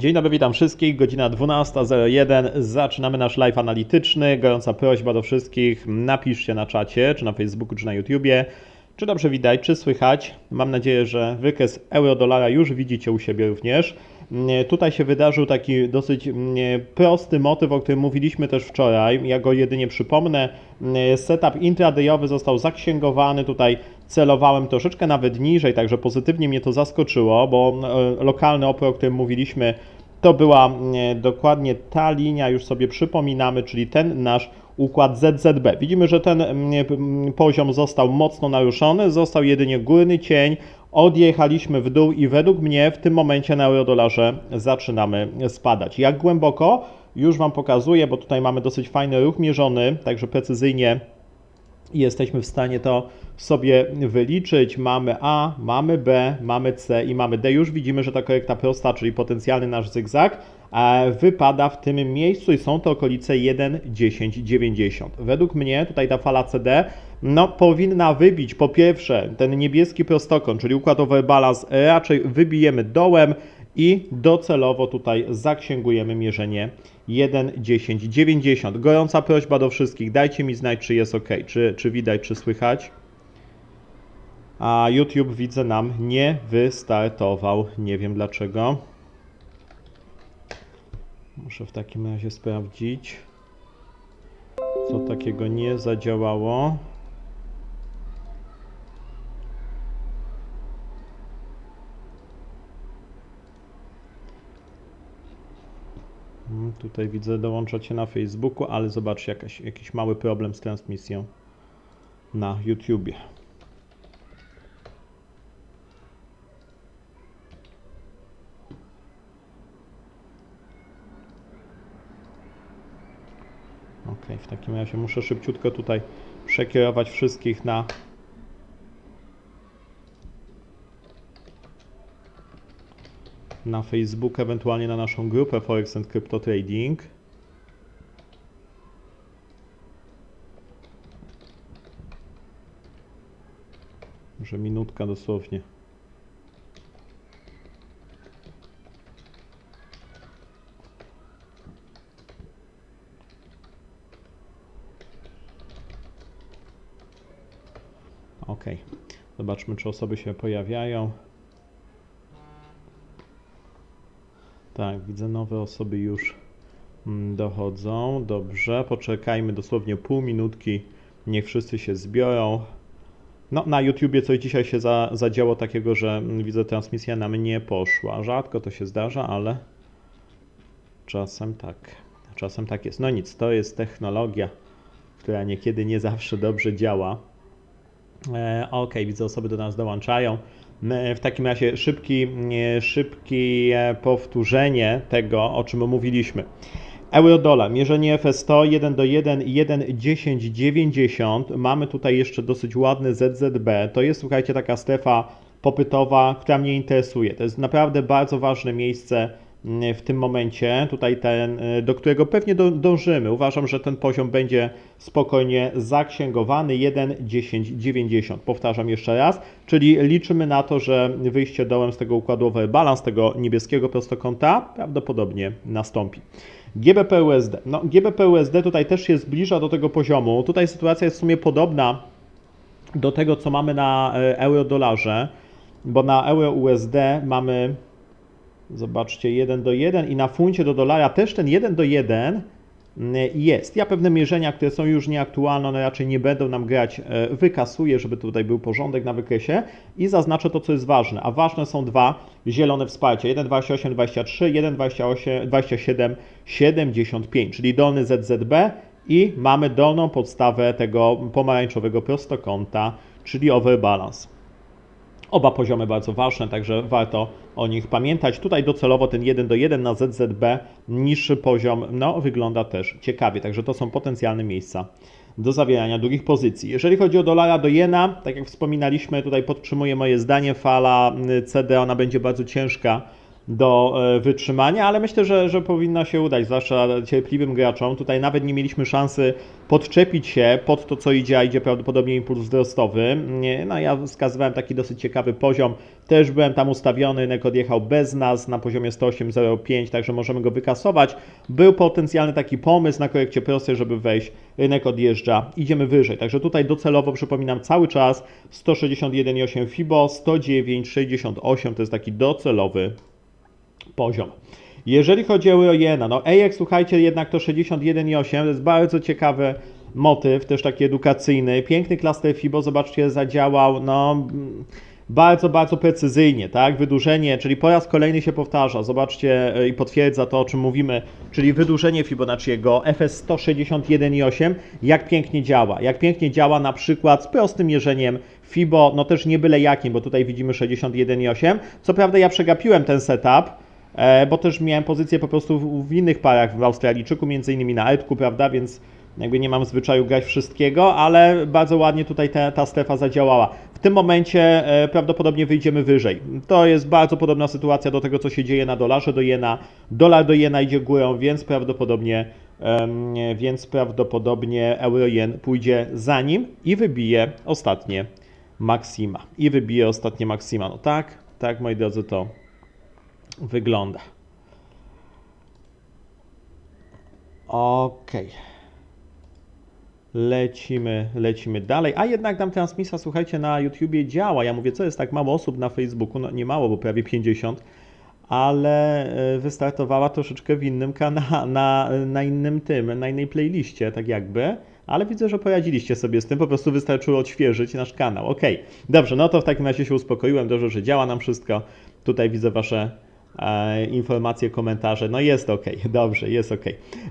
Dzień dobry, witam wszystkich. Godzina 12.01. Zaczynamy nasz live analityczny. Gorąca prośba do wszystkich. Napiszcie na czacie, czy na Facebooku, czy na YouTubie, czy dobrze widać, czy słychać. Mam nadzieję, że wykres euro-dolara już widzicie u siebie również. Nie, Tutaj się wydarzył taki dosyć nie, prosty motyw, o którym mówiliśmy też wczoraj. Ja go jedynie przypomnę. Nie, Setup intradayowy został zaksięgowany. Tutaj celowałem troszeczkę nawet niżej, także pozytywnie mnie to zaskoczyło, bo e, lokalny opór, o którym mówiliśmy, to była nie, dokładnie ta linia, już sobie przypominamy, czyli ten nasz układ ZZB. Widzimy, że ten mm, poziom został mocno naruszony, został jedynie górny cień, odjechaliśmy w dół i według mnie w tym momencie na eurodolarze zaczynamy spadać. Jak głęboko? Już Wam pokazuję, bo tutaj mamy dosyć fajny ruch mierzony, także precyzyjnie jesteśmy w stanie to sobie wyliczyć. Mamy A, mamy B, mamy C i mamy D. Już widzimy, że ta korekta prosta, czyli potencjalny nasz zygzak, e, wypada w tym miejscu i są to okolice 1,1090. Według mnie tutaj ta fala CD no, powinna wybić po pierwsze ten niebieski prostokąt, czyli układ overbalance raczej wybijemy dołem i docelowo tutaj zaksięgujemy mierzenie 1,1090. Gorąca prośba do wszystkich, dajcie mi znać, czy jest ok, czy, czy widać, czy słychać. A YouTube widzę nam nie wystartował, nie wiem dlaczego. Muszę w takim razie sprawdzić, co takiego nie zadziałało. Mm, Tutaj widzę, dołączacie na Facebooku, ale zobaczcie, jakaś, jakiś mały problem z transmisją na YouTubie. Ok, w takim razie muszę szybciutko tutaj przekierować wszystkich na na Facebook, ewentualnie na naszą grupę Forex and Crypto Trading. Może minutka dosłownie. Ok. Zobaczmy, czy osoby się pojawiają. Tak, widzę nowe osoby już mm, dochodzą. Dobrze, poczekajmy dosłownie pół minutki. Niech wszyscy się zbiorą. No, na YouTubie coś dzisiaj się za, zadziało takiego, że mm, widzę, transmisja nam nie poszła. Rzadko to się zdarza, ale czasem tak. Czasem tak jest. No nic, to jest technologia, która niekiedy nie zawsze dobrze działa. E, ok, widzę, osoby do nas dołączają. My W takim razie szybki, e, szybkie powtórzenie tego, o czym mówiliśmy. Euro-dolar, mierzenie FS100 1 do 1 i 1,1090. Mamy tutaj jeszcze dosyć ładny ZZB. To jest, słuchajcie, taka strefa popytowa, która mnie interesuje. To jest naprawdę bardzo ważne miejsce w tym momencie, tutaj ten, y, do którego pewnie dążymy. Uważam, że ten poziom będzie spokojnie zaksięgowany 1,1090. Powtarzam jeszcze raz, czyli liczymy na to, że wyjście dołem z tego układu balans tego niebieskiego prostokąta prawdopodobnie nastąpi. GBP USD. No, GBP USD tutaj też się zbliża do tego poziomu. Tutaj sytuacja jest w sumie podobna do tego, co mamy na e, euro-dolarze, bo na euro-USD mamy Zobaczcie, 1 do 1 i na funcie do dolara też ten 1 do 1 jest. Ja pewne mierzenia, które są już nieaktualne, one raczej nie będą nam grać, e, wykasuję, żeby tutaj był porządek na wykresie i zaznaczę to, co jest ważne. A ważne są dwa zielone wsparcia. 1,28, 23, 1,28, 27, 75, czyli dolny ZZB i mamy dolną podstawę tego pomarańczowego prostokąta, czyli overbalance. Oba poziomy bardzo ważne, także warto o nich pamiętać. Tutaj docelowo ten 1 do 1 na ZZB, niższy poziom, no wygląda też ciekawie, także to są potencjalne miejsca do zawierania długich pozycji. Jeżeli chodzi o dolara do jena, tak jak wspominaliśmy, tutaj podtrzymuję moje zdanie, fala CD, ona będzie bardzo ciężka do e, wytrzymania, ale myślę, że, że powinno się udać, zwłaszcza cierpliwym graczom. Tutaj nawet nie mieliśmy szansy podczepić się pod to, co idzie, a idzie prawdopodobnie impuls wzrostowy. No ja wskazywałem taki dosyć ciekawy poziom, też byłem tam ustawiony, rynek odjechał bez nas na poziomie 108,05, także możemy go wykasować. Był potencjalny taki pomysł na korekcie prostej, żeby wejść, rynek odjeżdża, idziemy wyżej. Także tutaj docelowo przypominam cały czas 161,8 FIBO, 109,68 to jest taki docelowy poziom. Jeżeli chodzi o Eurojena, no EJEK, słuchajcie, jednak to 61,8 to jest bardzo ciekawy motyw, też taki edukacyjny. Piękny klaster FIBO, zobaczcie, zadziałał, no bardzo, bardzo precyzyjnie, tak? Wydłużenie, czyli po raz kolejny się powtarza, zobaczcie e, i potwierdza to, o czym mówimy, czyli wydłużenie Fibonacciego FS 161,8, jak pięknie działa, jak pięknie działa na przykład z prostym mierzeniem FIBO, no też nie byle jakim, bo tutaj widzimy 61,8. Co prawda ja przegapiłem ten setup, bo też miałem pozycję po prostu w, innych parach w Australijczyku, między innymi na Edku, prawda, więc jakby nie mam zwyczaju grać wszystkiego, ale bardzo ładnie tutaj ta, ta strefa zadziałała. W tym momencie e, prawdopodobnie wyjdziemy wyżej. To jest bardzo podobna sytuacja do tego, co się dzieje na dolarze do jena. Dolar do jena idzie górą, więc prawdopodobnie, więc prawdopodobnie euro-jen pójdzie za nim i wybije ostatnie maksima. I wybije ostatnie maksima. No tak, tak moi drodzy to wygląda. Okej. Lecimy, lecimy dalej. A jednak nam transmisja, słuchajcie, na YouTubie działa. Ja mówię, co jest tak mało osób na Facebooku? No nie mało, bo prawie 50, ale e, wystartowała troszeczkę w innym kanale, na, na innym tym, na innej playliście, tak jakby. Ale widzę, że poradziliście sobie z tym, po prostu wystarczyło odświeżyć nasz kanał. Okej, dobrze, no to w takim razie się uspokoiłem, dobrze, że działa nam wszystko. Tutaj widzę Wasze informacje, komentarze. No jest ok, dobrze, jest ok.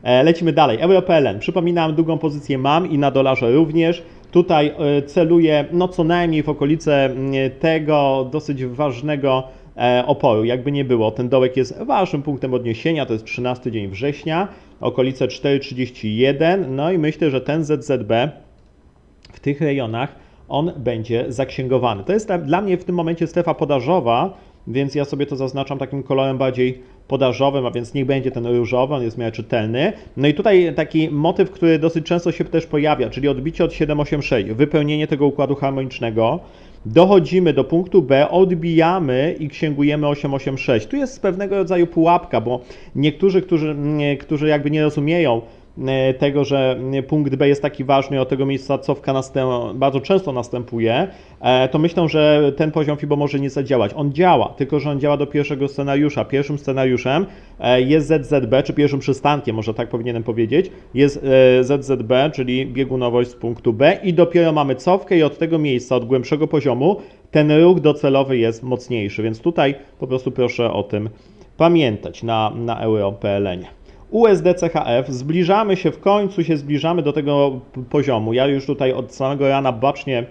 E, lecimy dalej. EuroPLN. Przypominam, długą pozycję mam i na dolarze również. Tutaj e, celuję no co najmniej w okolice tego dosyć ważnego e, oporu. Jakby nie było, ten dołek jest ważnym punktem odniesienia, to jest 13 dzień września, okolice 4,31. No i myślę, że ten ZZB w tych rejonach on będzie zaksięgowany. To jest dla mnie w tym momencie strefa podażowa, więc ja sobie to zaznaczam takim kolorem bardziej podażowym, a więc niech będzie ten różowy, on jest w miarę czytelny. No i tutaj taki motyw, który dosyć często się też pojawia, czyli odbicie od 786, wypełnienie tego układu harmonicznego. Dochodzimy do punktu B, odbijamy i księgujemy 886. Tu jest pewnego rodzaju pułapka, bo niektórzy, którzy, mm, którzy jakby nie rozumieją, tego, że punkt B jest taki ważny, od tego miejsca cofka bardzo często następuje, e, to myślą, że ten poziom FIBO może nie zadziałać. On działa, tylko że on działa do pierwszego scenariusza. Pierwszym scenariuszem e, jest ZZB, czy pierwszym przystankiem, może tak powinienem powiedzieć, jest e, ZZB, czyli biegunowość z punktu B i dopiero mamy cofkę i od tego miejsca, od głębszego poziomu, ten ruch docelowy jest mocniejszy, więc tutaj po prostu proszę o tym pamiętać na, na euro PLN. USD CHF, zbliżamy się, w końcu się zbliżamy do tego poziomu. Ja już tutaj od samego rana bacznie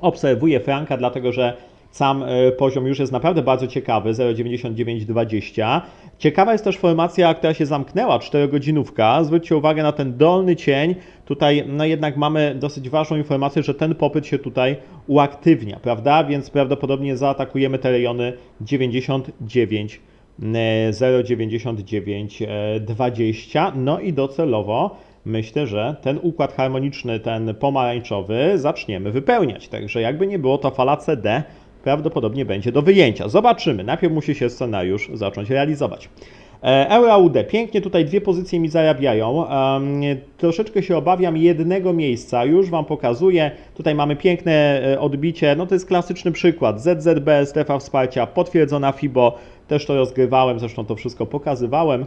obserwuję franka, dlatego że sam e, poziom już jest naprawdę bardzo ciekawy, 0,9920. Ciekawa jest też formacja, która się zamknęła, 4-godzinówka. Zwróćcie uwagę na ten dolny cień. Tutaj no jednak mamy dosyć ważną informację, że ten popyt się tutaj uaktywnia, prawda? Więc prawdopodobnie zaatakujemy te rejony 99 e, 0,9920. No i docelowo myślę, że ten układ harmoniczny, ten pomarańczowy, zaczniemy wypełniać. Także jakby nie było, to fala CD prawdopodobnie będzie do wyjęcia. Zobaczymy. Najpierw musi się scenariusz zacząć realizować. E, Euro AUD. Pięknie tutaj dwie pozycje mi zarabiają. Em, troszeczkę się obawiam jednego miejsca. Już Wam pokazuję. Tutaj mamy piękne e, odbicie. No to jest klasyczny przykład. ZZB, strefa wsparcia, potwierdzona FIBO. Też to rozgrywałem, zresztą to wszystko pokazywałem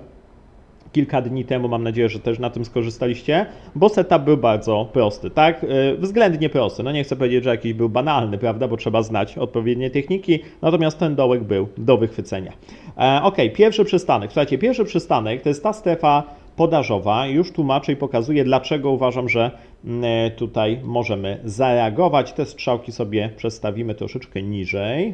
kilka dni temu. Mam nadzieję, że też na tym skorzystaliście, bo setup był bardzo prosty, tak? Yy, Względnie prosty. No nie chcę powiedzieć, że jakiś był banalny, prawda? Bo trzeba znać odpowiednie techniki, natomiast ten dołek był do wychwycenia. E, ok, pierwszy przystanek. Słuchajcie, pierwszy przystanek to jest ta strefa podażowa. Już tłumaczę i pokazuję, dlaczego uważam, że mm, tutaj możemy zareagować. Te strzałki sobie przestawimy troszeczkę niżej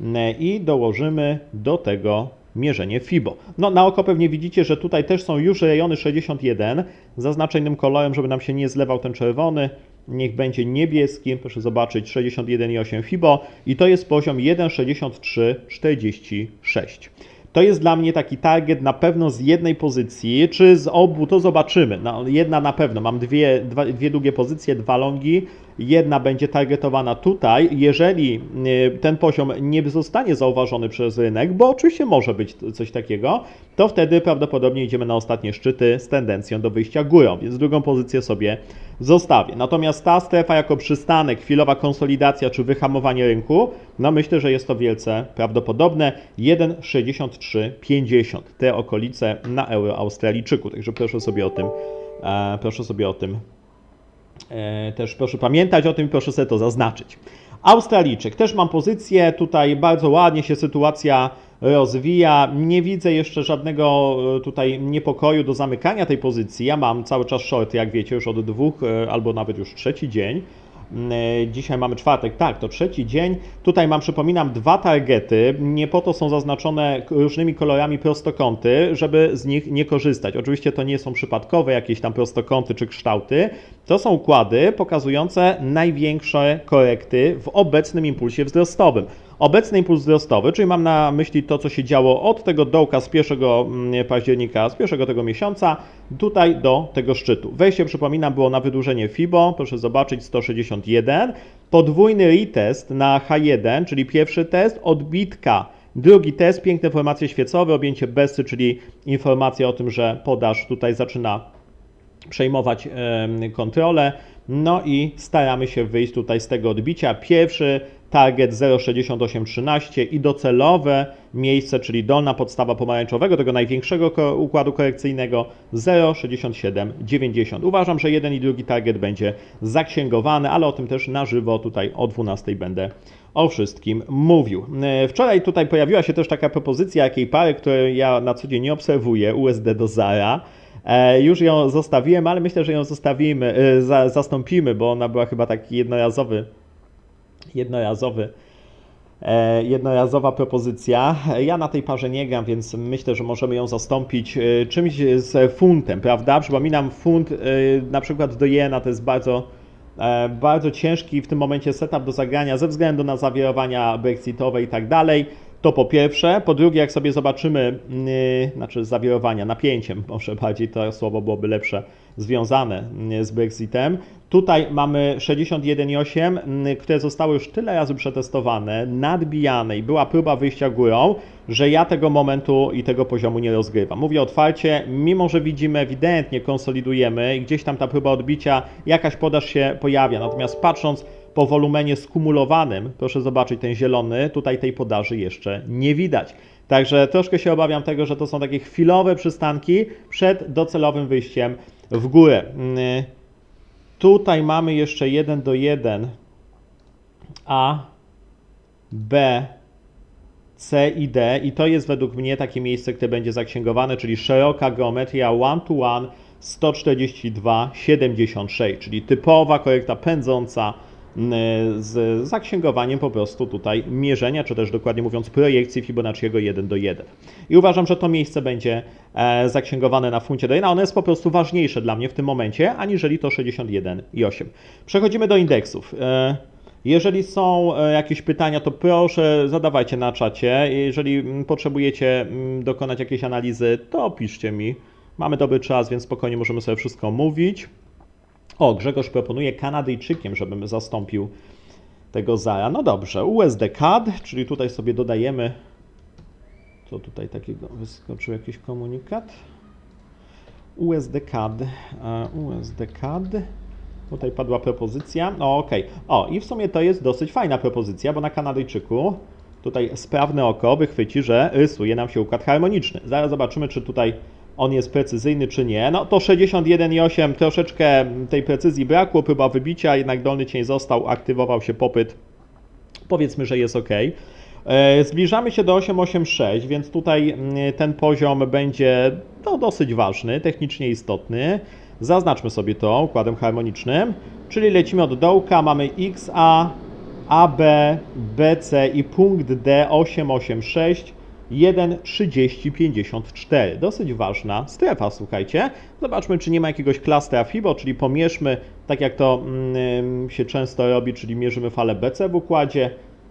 mm, i dołożymy do tego mierzenie FIBO. No na oko pewnie widzicie, że tutaj też są już rejony 61. Zaznaczę innym kolorem, żeby nam się nie zlewał ten czerwony. Niech będzie niebieski, proszę zobaczyć 61,8 FIBO i to jest poziom 1,6346. to jest dla mnie taki target na pewno z jednej pozycji, czy z obu, to zobaczymy. No, jedna na pewno, mam dwie, dwie długie pozycje, dwa longi, jedna będzie targetowana tutaj. Jeżeli y, ten poziom nie zostanie zauważony przez rynek, bo oczywiście może być coś takiego, to wtedy prawdopodobnie idziemy na ostatnie szczyty z tendencją do wyjścia górą, więc drugą pozycję sobie zostawię. Natomiast ta strefa jako przystanek, chwilowa konsolidacja czy wyhamowanie rynku, no myślę, że jest to wielce prawdopodobne. 1,6350 te okolice na euro Australijczyku, także proszę sobie o tym, e, proszę sobie o tym też proszę pamiętać o tym, proszę sobie to zaznaczyć. Australijczyk, też mam pozycję, tutaj bardzo ładnie się sytuacja rozwija. Nie widzę jeszcze żadnego e, tutaj niepokoju do zamykania tej pozycji. Ja mam cały czas short, jak wiecie, już od dwóch e, albo nawet już trzeci dzień. E, Dzisiaj mamy czwartek, tak, to trzeci dzień. Tutaj mam, przypominam, dwa targety. Nie po to są zaznaczone różnymi kolorami prostokąty, żeby z nich nie korzystać. Oczywiście to nie są przypadkowe jakieś tam prostokąty czy kształty. To są układy pokazujące największe korekty w obecnym impulsie wzrostowym. Obecny impuls wzrostowy, czyli mam na myśli to, co się działo od tego dołka z 1 mm, października, z pierwszego tego miesiąca, tutaj do tego szczytu. Wejście, przypominam, było na wydłużenie FIBO, proszę zobaczyć, 161. Podwójny retest na H1, czyli pierwszy test, odbitka Drugi test, piękne formacje świecowe, objęcie BESY, czyli informacja o tym, że podaż tutaj zaczyna przejmować kontrolę. No i staramy się wyjść tutaj z tego odbicia. Pierwszy target 0,6813 i docelowe miejsce, czyli dolna podstawa pomarańczowego, tego największego układu korekcyjnego 0,6790. Uważam, że jeden i drugi target będzie zaksięgowany, ale o tym też na żywo tutaj o 12 będę o wszystkim mówił. E, Wczoraj tutaj pojawiła się też taka propozycja jakiej pary, której ja na co dzień nie obserwuję, USD do Zara. E, Już ją zostawiłem, ale myślę, że ją zostawimy, e, za, zastąpimy, bo ona była chyba taki jednorazowy, jednorazowy, e, jednorazowa propozycja. Ja na tej parze nie gram, więc myślę, że możemy ją zastąpić czymś z funtem, prawda? Przypominam, funt na przykład do jena to jest bardzo, bardzo ciężki w tym momencie setup do zagrania ze względu na zawirowania brexitowe i tak dalej. To po pierwsze. Po drugie, jak sobie zobaczymy, yy, znaczy zawirowania, napięciem, może bardziej to słowo byłoby lepsze, związane yy, z Brexitem. Tutaj mamy 61,8, yy, które zostały już tyle razy przetestowane, nadbijane i była próba wyjścia górą, że ja tego momentu i tego poziomu nie rozgrywam. Mówię otwarcie, mimo że widzimy ewidentnie, konsolidujemy i gdzieś tam ta próba odbicia, jakaś podaż się pojawia. Natomiast patrząc po wolumenie skumulowanym, proszę zobaczyć ten zielony, tutaj tej podaży jeszcze nie widać. Także troszkę się obawiam tego, że to są takie chwilowe przystanki przed docelowym wyjściem w górę. Mm, Tutaj mamy jeszcze 1 do 1 A, B, C i D i to jest według mnie takie miejsce, które będzie zaksięgowane, czyli szeroka geometria one to one 142,76, czyli typowa korekta pędząca z zaksięgowaniem po prostu tutaj mierzenia, czy też dokładnie mówiąc projekcji Fibonacciego 1 do 1. I uważam, że to miejsce będzie e, zaksięgowane na funcie do 1, ono jest po prostu ważniejsze dla mnie w tym momencie, aniżeli to 61,8. Przechodzimy do indeksów. E, jeżeli są e, jakieś pytania, to proszę zadawajcie na czacie. Jeżeli mm, potrzebujecie mm, dokonać jakiejś analizy, to piszcie mi. Mamy dobry czas, więc spokojnie możemy sobie wszystko mówić. O, Grzegorz proponuje Kanadyjczykiem, żebym zastąpił tego Zara. No dobrze, USD CAD, czyli tutaj sobie dodajemy. Co tutaj takiego wyskoczył jakiś komunikat? USD CAD. e, USD CAD. Tutaj padła propozycja. O, okej. O, i w sumie to jest dosyć fajna propozycja, bo na Kanadyjczyku tutaj sprawne oko wychwyci, że rysuje nam się układ harmoniczny. Zaraz zobaczymy, czy tutaj on jest precyzyjny, czy nie. No to 61,8 troszeczkę tej precyzji brakło, próba wybicia, jednak dolny cień został, aktywował się popyt. Powiedzmy, że jest ok. E, Zbliżamy się do 886, więc tutaj mm, ten poziom będzie no, dosyć ważny, technicznie istotny. Zaznaczmy sobie to układem harmonicznym, czyli lecimy od dołka, mamy XA, AB, BC i punkt D 886, 1,3054. Dosyć ważna strefa, słuchajcie. Zobaczmy, czy nie ma jakiegoś klastra FIBO, czyli pomierzmy, tak jak to mm, się często robi, czyli mierzymy falę BC w układzie.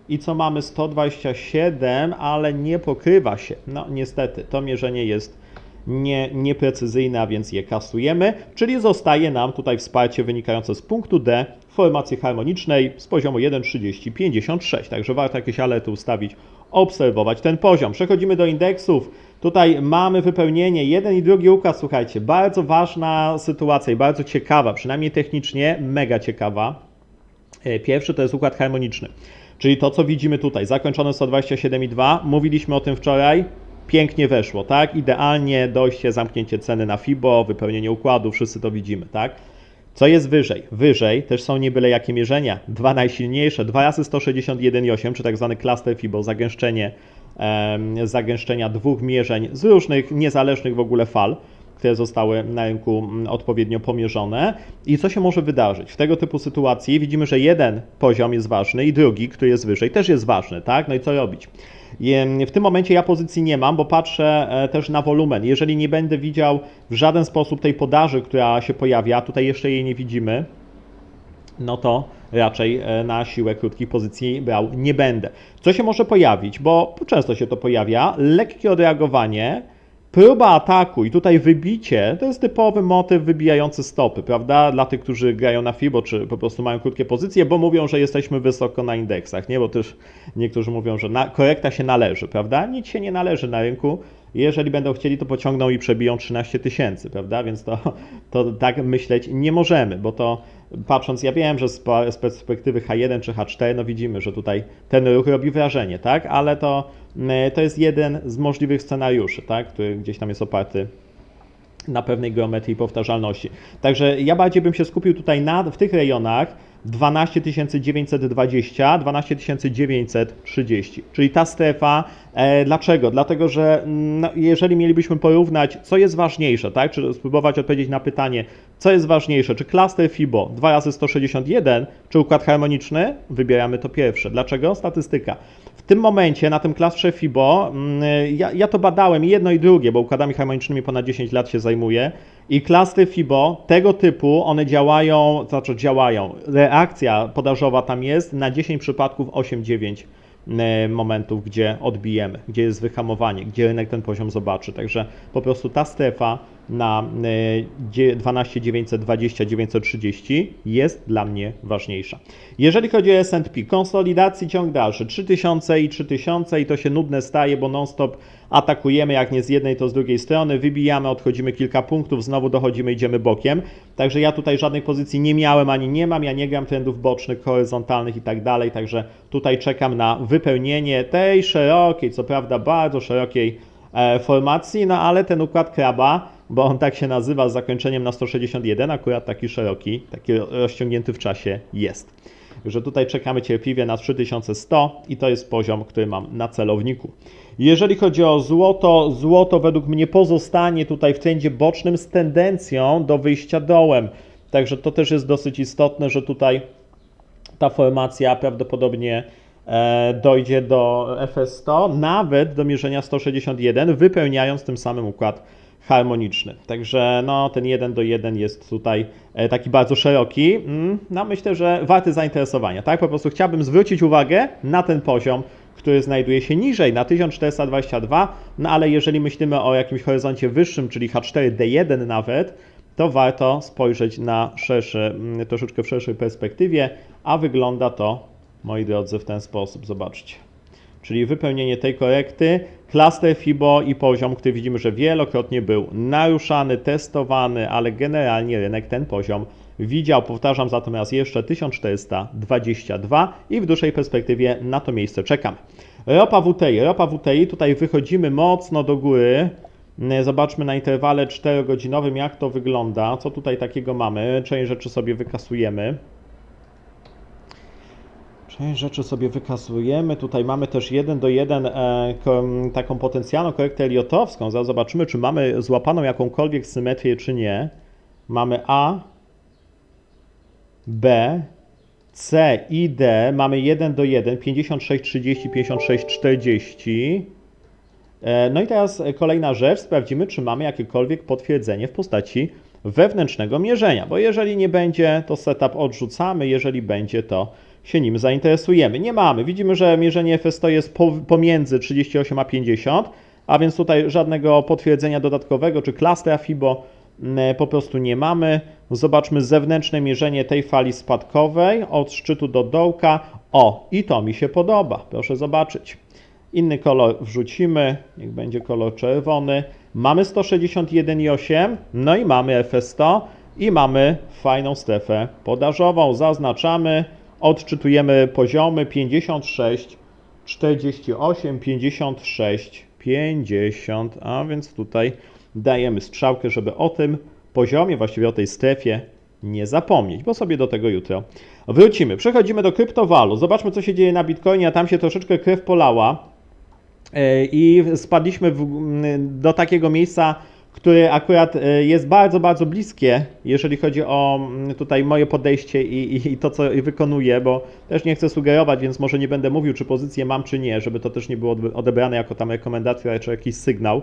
I co mamy 127, ale nie pokrywa się. No niestety, to mierzenie jest nie, nieprecyzyjne, a więc je kasujemy, czyli zostaje nam tutaj wsparcie wynikające z punktu D formacji harmonicznej z poziomu 1,3056. Także warto jakieś alety ustawić, obserwować ten poziom. Przechodzimy do indeksów. Tutaj mamy wypełnienie, jeden i drugi układ, słuchajcie, bardzo ważna sytuacja i bardzo ciekawa, przynajmniej technicznie mega ciekawa. E, Pierwszy to jest układ harmoniczny, czyli to, co widzimy tutaj, zakończone 127,2. Mówiliśmy o tym wczoraj, pięknie weszło, tak? Idealnie dojście, zamknięcie ceny na FIBO, wypełnienie układu, wszyscy to widzimy, tak? Co jest wyżej? Wyżej też są nie byle jakie mierzenia. Dwa najsilniejsze, dwa razy 161,8, czy tak zwany cluster FIBO, zagęszczenie, zagęszczenia dwóch mierzeń z różnych niezależnych w ogóle fal które zostały na rynku mm, odpowiednio pomierzone. I co się może wydarzyć? W tego typu sytuacji widzimy, że jeden poziom jest ważny i drugi, który jest wyżej, też jest ważny, tak? No i co robić? W tym momencie ja pozycji nie mam, bo patrzę e, też na wolumen. Jeżeli nie będę widział w żaden sposób tej podaży, która się pojawia, tutaj jeszcze jej nie widzimy, no to raczej e, na siłę krótkich pozycji brał nie będę. Co się może pojawić? Bo często się to pojawia, lekkie odreagowanie, próba ataku i tutaj wybicie, to jest typowy motyw wybijający stopy, prawda? Dla tych, którzy grają na FIBO, czy po prostu mają krótkie pozycje, bo mówią, że jesteśmy wysoko na indeksach, nie? Bo też niektórzy mówią, że na, korekta się należy, prawda? Nic się nie należy na rynku. Jeżeli będą chcieli, to pociągną i przebiją 13 tysięcy, prawda? Więc to, to tak myśleć nie możemy, bo to patrząc, ja wiem, że z perspektywy H1 czy H4, no widzimy, że tutaj ten ruch robi wrażenie, tak? Ale to, mm, to jest jeden z możliwych scenariuszy, tak? Który gdzieś tam jest oparty na pewnej geometrii powtarzalności. Także ja bardziej bym się skupił tutaj na, w tych rejonach 12 920, 12 930, czyli ta strefa. E, dlaczego? Dlatego, że mm, no, jeżeli mielibyśmy porównać, co jest ważniejsze, tak? czy spróbować odpowiedzieć na pytanie, co jest ważniejsze, czy cluster FIBO 2 razy 161, czy układ harmoniczny, wybieramy to pierwsze. Dlaczego? Statystyka. W tym momencie na tym klastrze FIBO, mm, ja, ja to badałem i jedno i drugie, bo układami harmonicznymi ponad 10 lat się zajmuję i klastry FIBO tego typu, one działają, znaczy działają, reakcja podażowa tam jest na 10 przypadków 8-9 e, momentów, gdzie odbijemy, gdzie jest wyhamowanie, gdzie rynek ten poziom zobaczy. Także po prostu ta strefa na e, dzie- 12 920 930 jest dla mnie ważniejsza. Jeżeli chodzi o S&P, konsolidacji ciąg dalszy 3000 i 3000 i to się nudne staje, bo non-stop atakujemy jak nie z jednej, to z drugiej strony, wybijamy, odchodzimy kilka punktów, znowu dochodzimy, idziemy bokiem. Także ja tutaj żadnej pozycji nie miałem ani nie mam, ja nie gram trendów bocznych, horyzontalnych i tak dalej, także tutaj czekam na wypełnienie tej szerokiej, co prawda bardzo szerokiej e, formacji, no ale ten układ kraba, bo on tak się nazywa z zakończeniem na 161, akurat taki szeroki, taki rozciągnięty w czasie jest. Że tutaj czekamy cierpliwie na 3100 i to jest poziom, który mam na celowniku. Jeżeli chodzi o złoto, złoto według mnie pozostanie tutaj w trendzie bocznym z tendencją do wyjścia dołem. Także to też jest dosyć istotne, że tutaj ta formacja prawdopodobnie e, dojdzie do FS100, nawet do mierzenia 161, wypełniając tym samym układ harmoniczny. Także no, ten 1 do 1 jest tutaj e, taki bardzo szeroki. Mm, No myślę, że warty zainteresowania. Tak, po prostu chciałbym zwrócić uwagę na ten poziom, który znajduje się niżej, na 1422, no ale jeżeli myślimy o jakimś horyzoncie wyższym, czyli H4D1 nawet, to warto spojrzeć na szerszy, mm, troszeczkę w szerszej perspektywie, a wygląda to, moi drodzy, w ten sposób. Zobaczcie. Czyli wypełnienie tej korekty, klaster FIBO i poziom, który widzimy, że wielokrotnie był naruszany, testowany, ale generalnie rynek ten poziom widział. Powtarzam zatem raz jeszcze 1422 i w dłuższej perspektywie na to miejsce czekamy. Ropa WTI, ropa WTI, tutaj wychodzimy mocno do góry. Zobaczmy na interwale 4-godzinowym, jak to wygląda. Co tutaj takiego mamy? Część rzeczy sobie wykasujemy. Część rzeczy sobie wykasujemy. Tutaj mamy też 1 do 1 e, taką potencjalną korektę eliotowską. Zaraz zobaczymy, czy mamy złapaną jakąkolwiek symetrię, czy nie. Mamy A, B, C i D. Mamy 1 do 1, 56, 30, 56, 40. E, No i teraz kolejna rzecz, sprawdzimy, czy mamy jakiekolwiek potwierdzenie w postaci wewnętrznego mierzenia, bo jeżeli nie będzie, to setup odrzucamy, jeżeli będzie, to się nim zainteresujemy. Nie mamy. Widzimy, że mierzenie FS100 jest po, pomiędzy 38 a 50, a więc tutaj żadnego potwierdzenia dodatkowego czy klastra FIBO mm, po prostu nie mamy. Zobaczmy zewnętrzne mierzenie tej fali spadkowej od szczytu do dołka. O, i to mi się podoba. Proszę zobaczyć. Inny kolor wrzucimy, niech będzie kolor czerwony. Mamy 161,8, no i mamy FS100 i mamy fajną strefę podażową. Zaznaczamy, odczytujemy poziomy 56, 48, 56, 50, a więc tutaj dajemy strzałkę, żeby o tym poziomie, właściwie o tej strefie nie zapomnieć, bo sobie do tego jutro wrócimy. Przechodzimy do kryptowalut. Zobaczmy, co się dzieje na Bitcoinie, a tam się troszeczkę krew polała e, i spadliśmy w, m, do takiego miejsca, które akurat e, jest bardzo, bardzo bliskie, jeżeli chodzi o mm, tutaj moje podejście i, i, i to, co wykonuję, bo też nie chcę sugerować, więc może nie będę mówił, czy pozycję mam, czy nie, żeby to też nie było odebrane jako tam rekomendacja, czy jakiś sygnał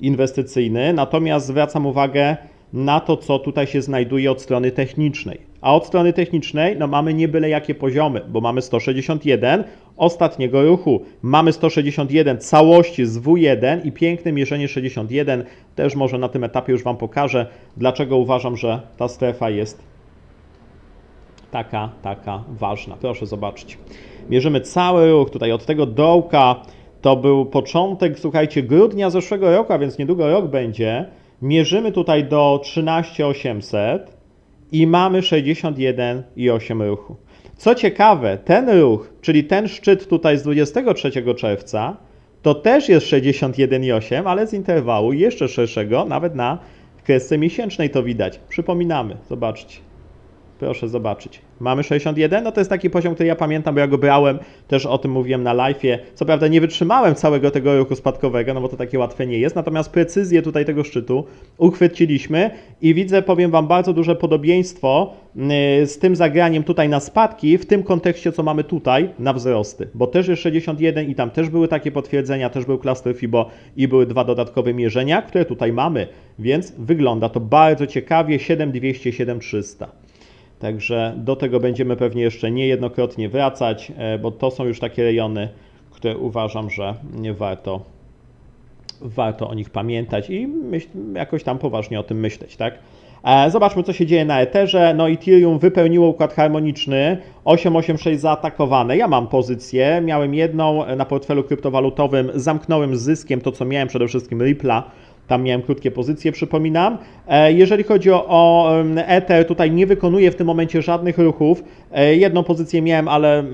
inwestycyjny. Natomiast zwracam uwagę na to, co tutaj się znajduje od strony technicznej. A od strony technicznej no mamy nie byle jakie poziomy, bo mamy 161 ostatniego ruchu, mamy 161 całości z W1 i piękne mierzenie 61. Też może na tym etapie już Wam pokażę, dlaczego uważam, że ta strefa jest taka, taka ważna. Proszę zobaczyć. Mierzymy cały ruch tutaj od tego dołka. To był początek, słuchajcie, grudnia zeszłego roku, a więc niedługo rok będzie. Mierzymy tutaj do 13800 i mamy 61,8 ruchu. Co ciekawe, ten ruch, czyli ten szczyt tutaj z 23 czerwca, to też jest 61,8, ale z interwału jeszcze szerszego, nawet na kresce miesięcznej to widać. Przypominamy, zobaczcie. Proszę zobaczyć. Mamy 61, no to jest taki poziom, który ja pamiętam, bo ja go brałem, też o tym mówiłem na live'ie. Co prawda nie wytrzymałem całego tego ruchu spadkowego, no bo to takie łatwe nie jest, natomiast precyzję tutaj tego szczytu uchwyciliśmy i widzę, powiem Wam, bardzo duże podobieństwo yy, z tym zagraniem tutaj na spadki, w tym kontekście, co mamy tutaj na wzrosty, bo też jest 61 i tam też były takie potwierdzenia, też był klaster FIBO i były dwa dodatkowe mierzenia, które tutaj mamy, więc wygląda to bardzo ciekawie, 7200, 7300. Także do tego będziemy pewnie jeszcze niejednokrotnie wracać, e, bo to są już takie rejony, które uważam, że warto, warto o nich pamiętać i myśl, jakoś tam poważnie o tym myśleć, tak? E, Zobaczmy, co się dzieje na Etherze. No, Ethereum wypełniło układ harmoniczny, 886 zaatakowane. Ja mam pozycję, miałem jedną na portfelu kryptowalutowym, zamknąłem z zyskiem to, co miałem, przede wszystkim Ripple'a, tam miałem krótkie pozycje, przypominam. E, Jeżeli chodzi o, Ether, tutaj nie wykonuję w tym momencie żadnych ruchów. E, Jedną pozycję miałem, ale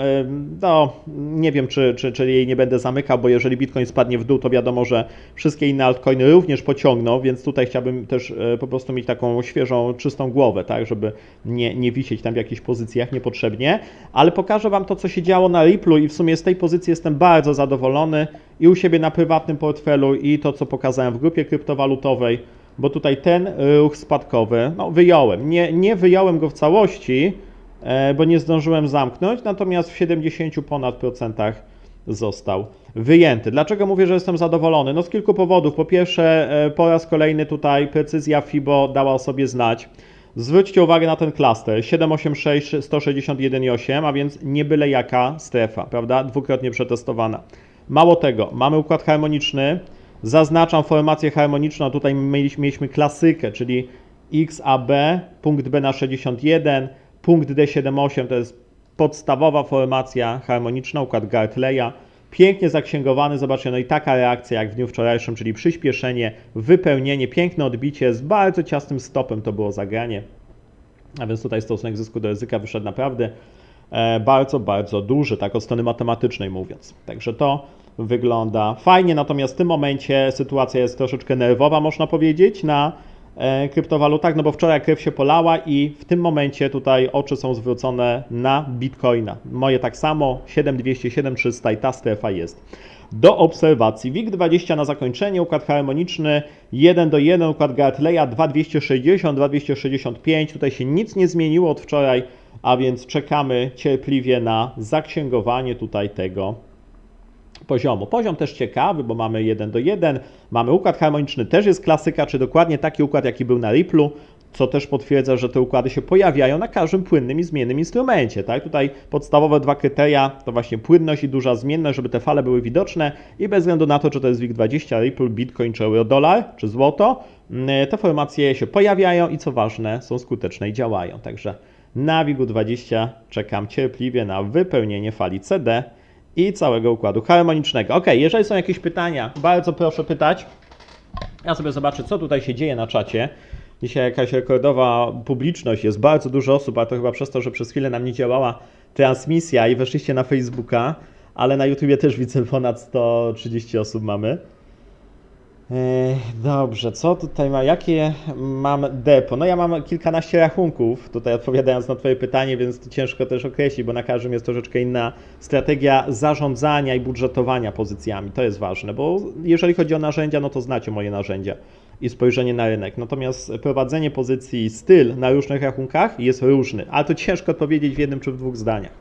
no, nie wiem, czy, czy, czy jej nie będę zamykał, bo jeżeli Bitcoin spadnie w dół, to wiadomo, że wszystkie inne altcoiny również pociągną, więc tutaj chciałbym też e, po prostu mieć taką świeżą, czystą głowę, tak, żeby nie, nie wisieć tam w jakichś pozycjach niepotrzebnie. Ale pokażę Wam to, co się działo na Ripple'u i w sumie z tej pozycji jestem bardzo zadowolony i u siebie na prywatnym portfelu i to, co pokazałem w grupie kryptowalutowej, bo tutaj ten ruch spadkowy, no wyjąłem. Nie, nie wyjąłem go w całości, e, bo nie zdążyłem zamknąć, natomiast w 70 ponad procentach został wyjęty. Dlaczego mówię, że jestem zadowolony? No z kilku powodów. Po pierwsze, e, po raz kolejny tutaj precyzja FIBO dała o sobie znać. Zwróćcie uwagę na ten klaster 786 161,8, a więc nie byle jaka strefa, prawda? Dwukrotnie przetestowana. Mało tego, mamy układ harmoniczny. Zaznaczam formację harmoniczną. Tutaj mieliśmy, klasykę, czyli XAB, punkt B na 61, punkt D78 to jest podstawowa formacja harmoniczna, układ Gartleya. Pięknie zaksięgowany, zobaczcie, no i taka reakcja jak w dniu wczorajszym, czyli przyspieszenie, wypełnienie, piękne odbicie z bardzo ciasnym stopem to było zagranie. A więc tutaj stosunek zysku do ryzyka wyszedł naprawdę e, bardzo, bardzo duży, tak od strony matematycznej mówiąc. Także to wygląda fajnie, natomiast w tym momencie sytuacja jest troszeczkę nerwowa, można powiedzieć, na e, kryptowalutach, no bo wczoraj krew się polała i w tym momencie tutaj oczy są zwrócone na Bitcoina. Moje tak samo, 7200, 7300 i ta strefa jest. Do obserwacji WIG20 na zakończenie, układ harmoniczny 1 do 1, układ Gartleya 2260, 2265, tutaj się nic nie zmieniło od wczoraj, a więc czekamy cierpliwie na zaksięgowanie tutaj tego poziomu. Poziom też ciekawy, bo mamy 1 do 1, mamy układ harmoniczny, też jest klasyka, czy dokładnie taki układ, jaki był na Ripple'u. co też potwierdza, że te układy się pojawiają na każdym płynnym i zmiennym instrumencie. Tak? Tutaj podstawowe dwa kryteria to właśnie płynność i duża zmienność, żeby te fale były widoczne i bez względu na to, czy to jest WIG20, Ripple, Bitcoin, czy euro-dolar, czy złoto, mm, te formacje się pojawiają i co ważne, są skuteczne i działają. Także na WIG20 czekam cierpliwie na wypełnienie fali CD i całego układu harmonicznego. Ok, jeżeli są jakieś pytania, bardzo proszę pytać. Ja sobie zobaczę, co tutaj się dzieje na czacie. Dzisiaj jakaś rekordowa publiczność, jest bardzo dużo osób, ale to chyba przez to, że przez chwilę nam nie działała transmisja i weszliście na Facebooka, ale na YouTubie też widzę ponad 130 osób mamy. Ej, Dobrze, co tutaj ma? Jakie mam depo? No ja mam kilkanaście rachunków, tutaj odpowiadając na Twoje pytanie, więc to ciężko też określić, bo na każdym jest troszeczkę inna strategia zarządzania i budżetowania pozycjami. To jest ważne, bo jeżeli chodzi o narzędzia, no to znacie moje narzędzia i spojrzenie na rynek. Natomiast prowadzenie pozycji, styl na różnych rachunkach jest różny, ale to ciężko odpowiedzieć w jednym czy w dwóch zdaniach.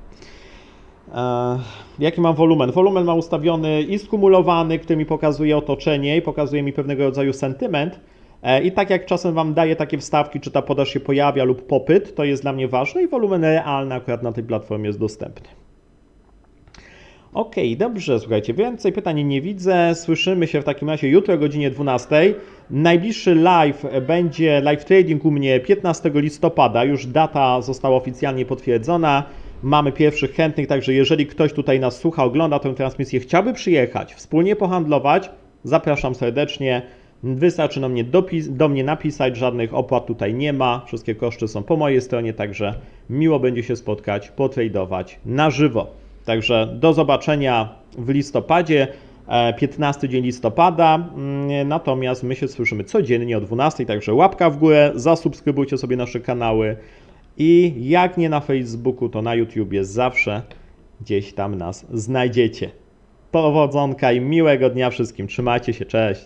E, Jaki mam wolumen? Wolumen ma ustawiony i skumulowany, który mi pokazuje otoczenie i pokazuje mi pewnego rodzaju sentyment. E, I tak jak czasem Wam daję takie wstawki, czy ta podaż się pojawia lub popyt, to jest dla mnie ważne i wolumen realny akurat na tej platformie jest dostępny. Okej, dobrze, słuchajcie, więcej pytań nie widzę. Słyszymy się w takim razie jutro o godzinie 12. Najbliższy live będzie live trading u mnie 15 listopada. Już data została oficjalnie potwierdzona. Mamy pierwszych chętnych, także jeżeli ktoś tutaj nas słucha, ogląda tę transmisję, chciałby przyjechać, wspólnie pohandlować, zapraszam serdecznie. Wystarczy do mnie, do mnie napisać, żadnych opłat tutaj nie ma, wszystkie koszty są po mojej stronie, także miło będzie się spotkać, potradować na żywo. Także do zobaczenia w listopadzie, e, 15 dzień listopada, Mm, natomiast my się słyszymy codziennie o 12, także łapka w górę, zasubskrybujcie sobie nasze kanały i jak nie na Facebooku, to na YouTubie zawsze gdzieś tam nas znajdziecie. Powodzonka i miłego dnia wszystkim. Trzymajcie się, cześć.